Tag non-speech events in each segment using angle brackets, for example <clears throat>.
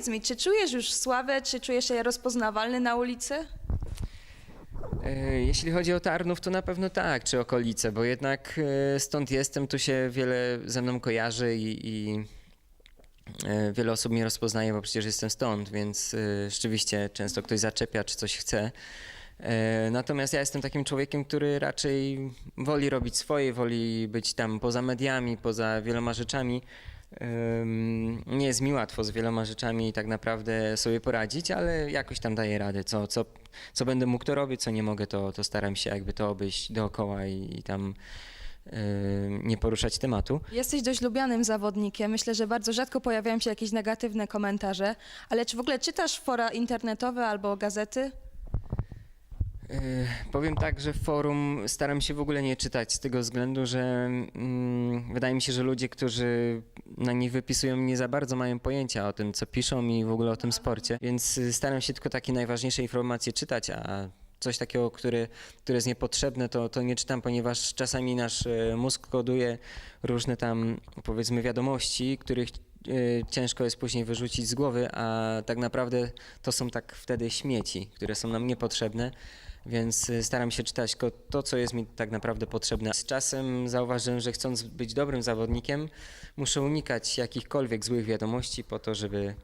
powiedz mi, czy czujesz już sławę, czy czujesz się rozpoznawalny na ulicy? E, Jeśli chodzi o Tarnów, to na pewno tak, czy okolice, bo jednak e, stąd jestem, tu się wiele ze mną kojarzy i, i e, wiele osób mnie rozpoznaje, bo przecież jestem stąd, więc rzeczywiście często ktoś zaczepia, czy coś chce. Natomiast ja jestem takim człowiekiem, który raczej woli robić swoje, woli być tam poza mediami, poza wieloma rzeczami. Nie jest mi łatwo z wieloma rzeczami tak naprawdę sobie poradzić, ale jakoś tam daję radę. Co, co, co będę mógł, to robię, co nie mogę, to, to staram się jakby to obejść dookoła i, i tam nie poruszać tematu. Jesteś dość lubianym zawodnikiem. Myślę, że bardzo rzadko pojawiają się jakieś negatywne komentarze, ale czy w ogóle czytasz fora internetowe albo gazety? Yy, Powiem tak, że forum staram się w ogóle nie czytać z tego względu, że mm, wydaje mi się, że ludzie, którzy na nich wypisują, nie za bardzo mają pojęcia o tym, co piszą i w ogóle o tym sporcie, więc y, staram się tylko takie najważniejsze informacje czytać, a coś takiego, które, które jest niepotrzebne, to, to nie czytam, ponieważ czasami nasz e, mózg koduje różne tam, powiedzmy, wiadomości, których e, ciężko jest później wyrzucić z głowy, a tak naprawdę to są tak wtedy śmieci, które są nam niepotrzebne, więc e, staram się czytać tylko to, co jest mi tak naprawdę potrzebne. Z czasem zauważyłem, że chcąc być dobrym zawodnikiem, muszę unikać jakichkolwiek złych wiadomości po to, żeby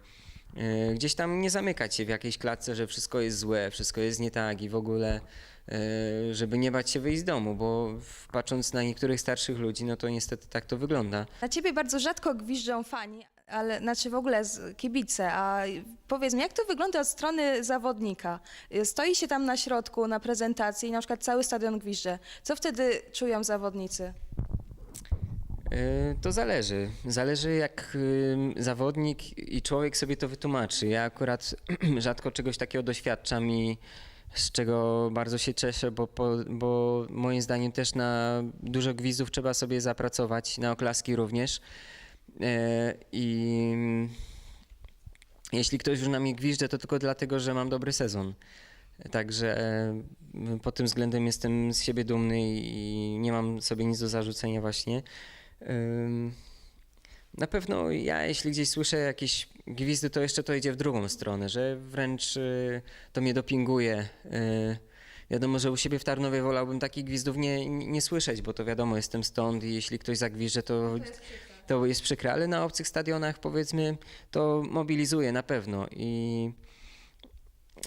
e, gdzieś tam nie zamykać się w jakiejś klatce, że wszystko jest złe, wszystko jest nie tak i w ogóle, e, żeby nie bać się wyjść z domu, bo patrząc na niektórych starszych ludzi, no to niestety tak to wygląda. Na ciebie bardzo rzadko gwiżdżą fani, ale znaczy w ogóle z- kibice, a powiedz mi, jak to wygląda od strony zawodnika? Stoi się tam na środku na prezentacji i na przykład cały stadion gwizdże. Co wtedy czują zawodnicy? E, To zależy. Zależy jak zawodnik i człowiek sobie to wytłumaczy. Ja akurat <clears throat> rzadko czegoś takiego doświadczam i z czego bardzo się cieszę, bo, po, bo moim zdaniem też na dużo gwizdów trzeba sobie zapracować, na oklaski również. E, I jeśli ktoś już na mnie gwizdże, to tylko dlatego, że mam dobry sezon. Także e, pod tym względem jestem z siebie dumny i nie mam sobie nic do zarzucenia właśnie. Na pewno ja, jeśli gdzieś słyszę jakieś gwizdy, to jeszcze to idzie w drugą stronę, że wręcz y, to mnie dopinguje. Wiadomo, że u siebie w Tarnowie wolałbym takich gwizdów nie, nie słyszeć, bo to wiadomo, jestem stąd i jeśli ktoś zagwizdże, to, to jest przykre, ale na obcych stadionach powiedzmy to mobilizuje na pewno i,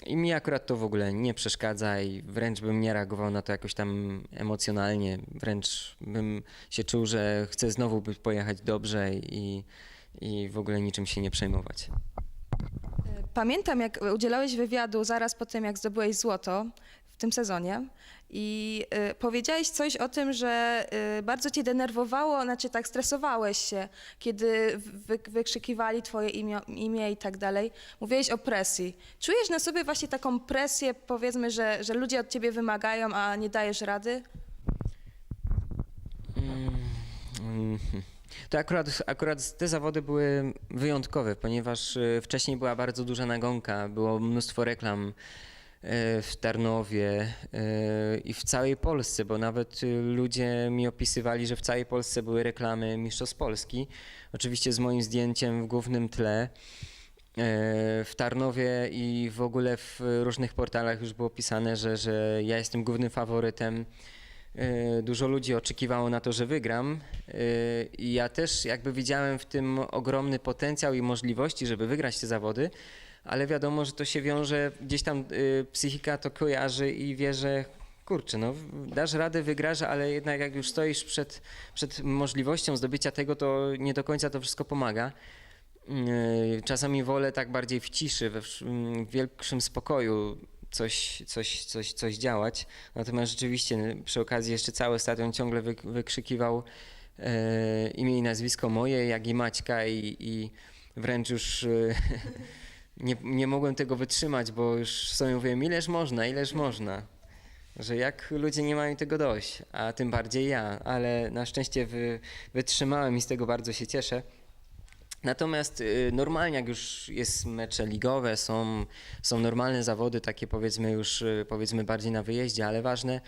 i mi akurat to w ogóle nie przeszkadza i wręcz bym nie reagował na to jakoś tam emocjonalnie, wręcz bym się czuł, że chcę znowu pojechać dobrze i, i w ogóle niczym się nie przejmować. Pamiętam, jak udzielałeś wywiadu zaraz po tym, jak zdobyłeś złoto tym sezonie i y, powiedziałeś coś o tym, że y, bardzo cię denerwowało, znaczy tak stresowałeś się, kiedy wy, wykrzykiwali twoje imię, imię i tak dalej. Mówiłeś o presji. Czujesz na sobie właśnie taką presję, powiedzmy, że, że ludzie od ciebie wymagają, a nie dajesz rady? Mhm. To akurat, akurat te zawody były wyjątkowe, ponieważ y, wcześniej była bardzo duża nagonka, było mnóstwo reklam w Tarnowie y, i w całej Polsce, bo nawet y, ludzie mi opisywali, że w całej Polsce były reklamy Mistrzostw Polski, oczywiście z moim zdjęciem w głównym tle. E, W Tarnowie i w ogóle w różnych portalach już było pisane, że, że ja jestem głównym faworytem. E, Dużo ludzi oczekiwało na to, że wygram E, i ja też jakby widziałem w tym ogromny potencjał i możliwości, żeby wygrać te zawody, ale wiadomo, że to się wiąże, gdzieś tam e, psychika to kojarzy i wie, że kurczę, no dasz radę, wygrasz, ale jednak jak już stoisz przed, przed możliwością zdobycia tego, to nie do końca to wszystko pomaga. Yy, Czasami wolę tak bardziej w ciszy, we mm, w większym spokoju coś, coś, coś, coś działać. Natomiast rzeczywiście przy okazji jeszcze cały stadion ciągle wy, wykrzykiwał e, imię i nazwisko moje, jak i Maćka i, i wręcz już <laughs> nie, nie mogłem tego wytrzymać, bo już sobie mówiłem, ileż można, ileż można. Że jak ludzie nie mają tego dość, a tym bardziej ja, ale na szczęście wy, wytrzymałem i z tego bardzo się cieszę. Natomiast y, normalnie, jak już jest mecze ligowe, są, są normalne zawody, takie powiedzmy już y, powiedzmy bardziej na wyjeździe, ale ważne,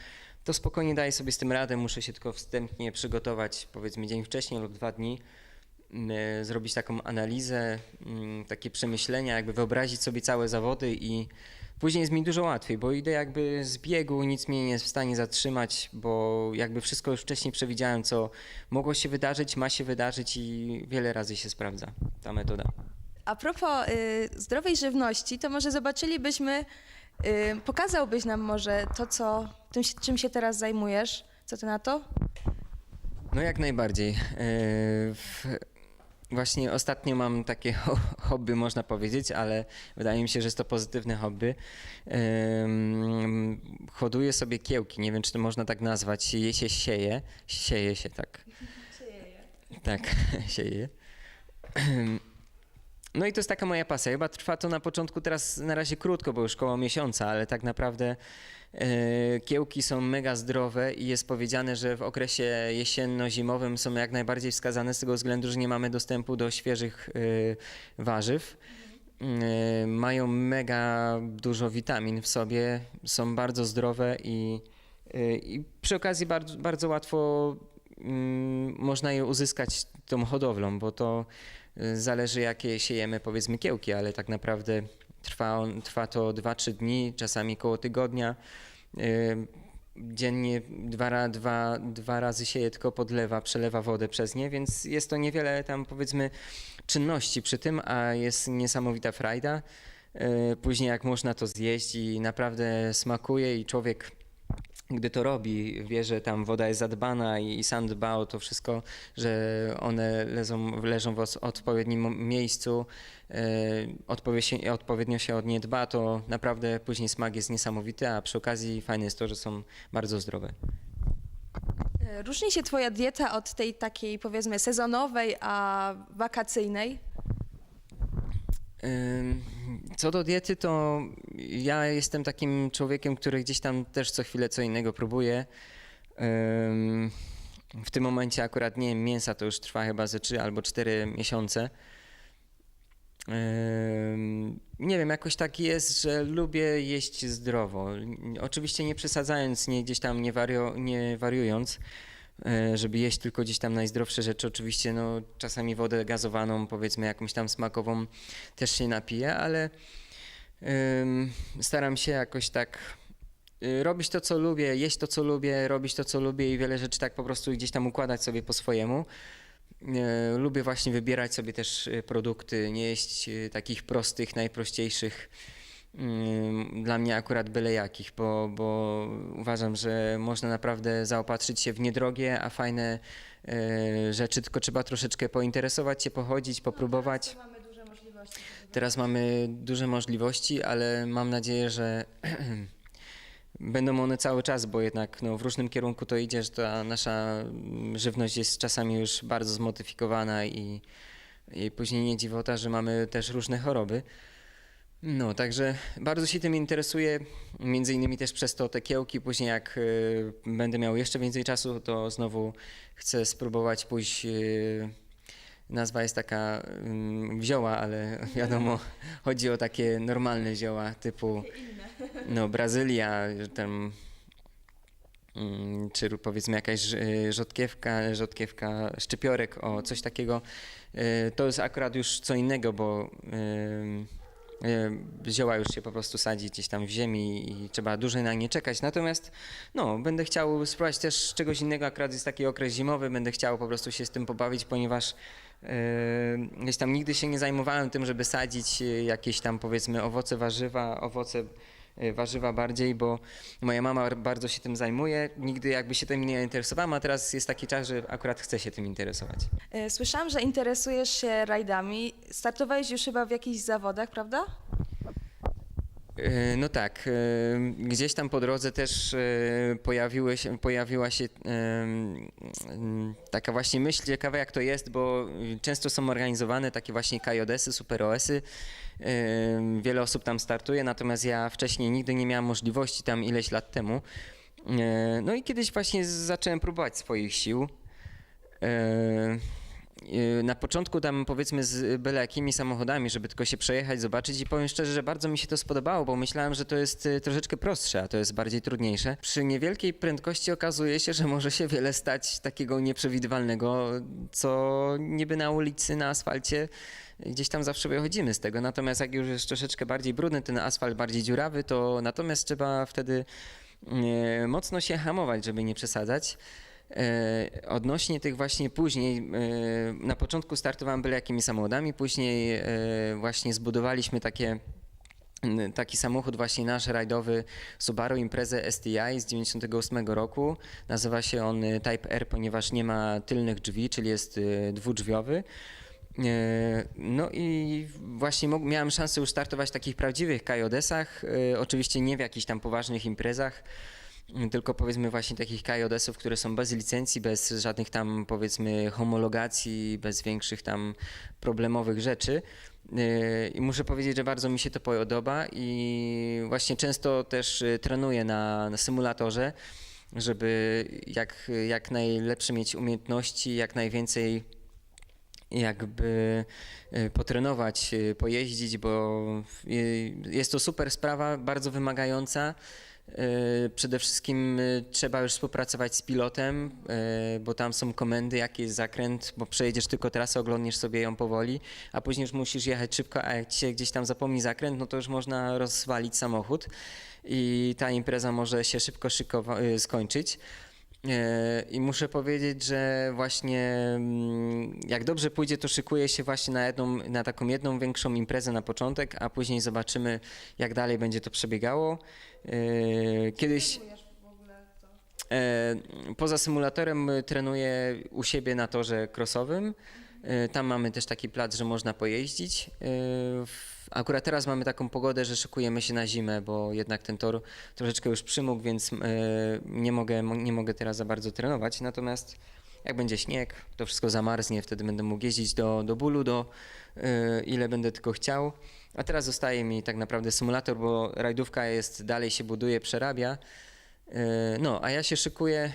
to spokojnie daję sobie z tym radę, muszę się tylko wstępnie przygotować powiedzmy dzień wcześniej lub dwa dni. E, zrobić taką analizę, takie przemyślenia, jakby wyobrazić sobie całe zawody i później jest mi dużo łatwiej, bo idę jakby z biegu, nic mnie nie jest w stanie zatrzymać, bo jakby wszystko już wcześniej przewidziałem, co mogło się wydarzyć, ma się wydarzyć i wiele razy się sprawdza ta metoda. A propos y, zdrowej żywności, to może zobaczylibyśmy, y, pokazałbyś nam może to, co, tym, czym się teraz zajmujesz. Co ty na to? No jak najbardziej. E, w- Właśnie ostatnio mam takie ho- <laughs> hobby, można powiedzieć, ale wydaje mi się, że jest to pozytywne hobby. Hoduję sobie kiełki, nie wiem czy to można tak nazwać. Je się sieje, sieje się tak. <laughs> Tak, <laughs> sieje. <clears throat> No i to jest taka moja pasja. Chyba trwa to na początku teraz na razie krótko, bo już koło miesiąca, ale tak naprawdę e, kiełki są mega zdrowe i jest powiedziane, że w okresie jesienno-zimowym są jak najbardziej wskazane z tego względu, że nie mamy dostępu do świeżych e, warzyw. E, mają mega dużo witamin w sobie, są bardzo zdrowe i, i przy okazji bardzo, bardzo łatwo mm, można je uzyskać tą hodowlą, bo to zależy jakie siejemy powiedzmy kiełki, ale tak naprawdę trwa, on, trwa to 2-3 dni, czasami koło tygodnia. Y, Dziennie dwa, dwa, dwa razy sieje, tylko podlewa, przelewa wodę przez nie, więc jest to niewiele tam powiedzmy czynności przy tym, a jest niesamowita frajda. Y, Później jak można to zjeść i naprawdę smakuje i człowiek gdy to robi, wie, że tam woda jest zadbana i, sam dba o to wszystko, że one leżą, leżą w odpowiednim miejscu, e, odpowie się, odpowiednio się od nie dba, to naprawdę później smak jest niesamowity, a przy okazji fajne jest to, że są bardzo zdrowe. Y, Różni się twoja dieta od tej takiej powiedzmy sezonowej, a wakacyjnej? Co do diety, to ja jestem takim człowiekiem, który gdzieś tam też co chwilę co innego próbuje. W tym momencie akurat nie mięsa to już trwa chyba ze 3 albo 4 miesiące. Nie wiem, jakoś tak jest, że lubię jeść zdrowo. Oczywiście nie przesadzając, nie gdzieś tam nie, wario, nie wariując, żeby jeść tylko gdzieś tam najzdrowsze rzeczy. Oczywiście no, czasami wodę gazowaną, powiedzmy jakąś tam smakową też się napiję, ale staram się jakoś tak y, robić to, co lubię, jeść to, co lubię, robić to, co lubię i wiele rzeczy tak po prostu gdzieś tam układać sobie po swojemu. E, Lubię właśnie wybierać sobie też e, produkty, nie jeść e, takich prostych, najprościejszych, dla mnie akurat byle jakich, bo, bo uważam, że można naprawdę zaopatrzyć się w niedrogie, a fajne e, rzeczy, tylko trzeba troszeczkę pointeresować się, pochodzić, popróbować. mamy duże możliwości. Teraz mamy duże możliwości, ale mam nadzieję, że <clears throat> będą one cały czas, bo jednak no, w różnym kierunku to idzie, że ta nasza mm, żywność jest czasami już bardzo zmodyfikowana i, i później nie dziwota, że mamy też różne choroby. No, także bardzo się tym interesuję, między innymi też przez to te kiełki. Później jak y, będę miał jeszcze więcej czasu, to znowu chcę spróbować pójść. Y, nazwa jest taka ym, wzioła, ale <laughs> wiadomo, chodzi o takie normalne zioła typu no, Brazylia, tam, mm, czy powiedzmy jakaś y, rzodkiewka, rzodkiewka, szczypiorek, o coś takiego. Y, To jest akurat już co innego, bo y, y, zioła już się po prostu sadzi gdzieś tam w ziemi i trzeba dłużej na nie czekać. Natomiast no, będę chciał spróbować też czegoś innego, akurat jest taki okres zimowy, będę chciał po prostu się z tym pobawić, ponieważ Yy, Gdzieś tam nigdy się nie zajmowałem tym, żeby sadzić yy, jakieś tam powiedzmy owoce, warzywa, owoce, warzywa bardziej, bo moja mama bardzo się tym zajmuje. Nigdy jakby się tym nie interesowałam, a teraz jest taki czas, że akurat chcę się tym interesować. Y, Słyszałam, że interesujesz się rajdami. Startowałeś już chyba w jakichś zawodach, prawda? Yy, No tak, yy, gdzieś tam po drodze też yy, pojawiły się, pojawiła się taka właśnie myśl ciekawa jak to jest, bo często są organizowane takie właśnie KJS-y, Super OS-y. Yy, Wiele osób tam startuje, natomiast ja wcześniej nigdy nie miałem możliwości tam ileś lat temu. No i kiedyś właśnie zacząłem próbować swoich sił. Y, na początku tam powiedzmy z byle jakimi samochodami, żeby tylko się przejechać, zobaczyć i powiem szczerze, że bardzo mi się to spodobało, bo myślałem, że to jest y, troszeczkę prostsze, a to jest bardziej trudniejsze. Przy niewielkiej prędkości okazuje się, że może się wiele stać takiego nieprzewidywalnego, co niby na ulicy, na asfalcie gdzieś tam zawsze wychodzimy z tego. Natomiast jak już jest troszeczkę bardziej brudny, ten asfalt bardziej dziurawy, to natomiast trzeba wtedy e, mocno się hamować, żeby nie przesadzać. E, Odnośnie tych właśnie później, e, na początku startowałem byle jakimi samochodami, później e, właśnie zbudowaliśmy takie taki samochód właśnie nasz rajdowy Subaru Imprezę STI z 98 roku. Nazywa się on Type R, ponieważ nie ma tylnych drzwi, czyli jest dwudrzwiowy. No i właśnie miałem szansę już startować w takich prawdziwych kajodesach, oczywiście nie w jakichś tam poważnych imprezach, tylko powiedzmy właśnie takich kajodesów, które są bez licencji, bez żadnych tam powiedzmy homologacji, bez większych tam problemowych rzeczy. E, I muszę powiedzieć, że bardzo mi się to podoba i właśnie często też e, trenuję na, na symulatorze, żeby jak, jak najlepsze mieć umiejętności, jak najwięcej jakby y, potrenować, y, pojeździć, bo y, jest to super sprawa, bardzo wymagająca. Y, Przede wszystkim y, trzeba już współpracować z pilotem, y, bo tam są komendy, jaki jest zakręt, bo przejedziesz tylko trasę, oglądniesz sobie ją powoli, a później już musisz jechać szybko, a jak się gdzieś tam zapomni zakręt, no to już można rozwalić samochód i ta impreza może się szybko skończyć. E, I muszę powiedzieć, że właśnie mm, jak dobrze pójdzie, to szykuję się właśnie na, jedną, na taką jedną większą imprezę na początek, a później zobaczymy, jak dalej będzie to przebiegało. E, Kiedyś. E, Poza symulatorem trenuję u siebie na torze crossowym. Tam mamy też taki plac, że można pojeździć. Akurat teraz mamy taką pogodę, że szykujemy się na zimę, bo jednak ten tor troszeczkę już przymógł, więc e, nie mogę, mo- nie mogę teraz za bardzo trenować. Natomiast jak będzie śnieg, to wszystko zamarznie, wtedy będę mógł jeździć do, do bólu, do e, ile będę tylko chciał. A teraz zostaje mi tak naprawdę symulator, bo rajdówka jest, dalej się buduje, przerabia. E, No, a ja się szykuję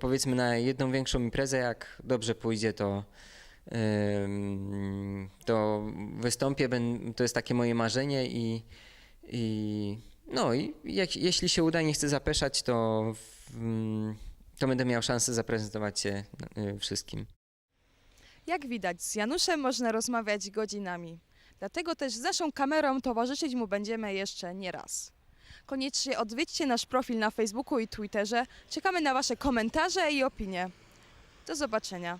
powiedzmy na jedną większą imprezę, jak dobrze pójdzie, to, to wystąpię, to jest takie moje marzenie i, i no i jak, jeśli się uda, nie chcę zapeszać, to, to będę miał szansę zaprezentować się e, wszystkim. Jak widać, z Januszem można rozmawiać godzinami. Dlatego też z naszą kamerą towarzyszyć mu będziemy jeszcze nie raz. Koniecznie odwiedźcie nasz profil na Facebooku i Twitterze. Czekamy na Wasze komentarze i opinie. Do zobaczenia.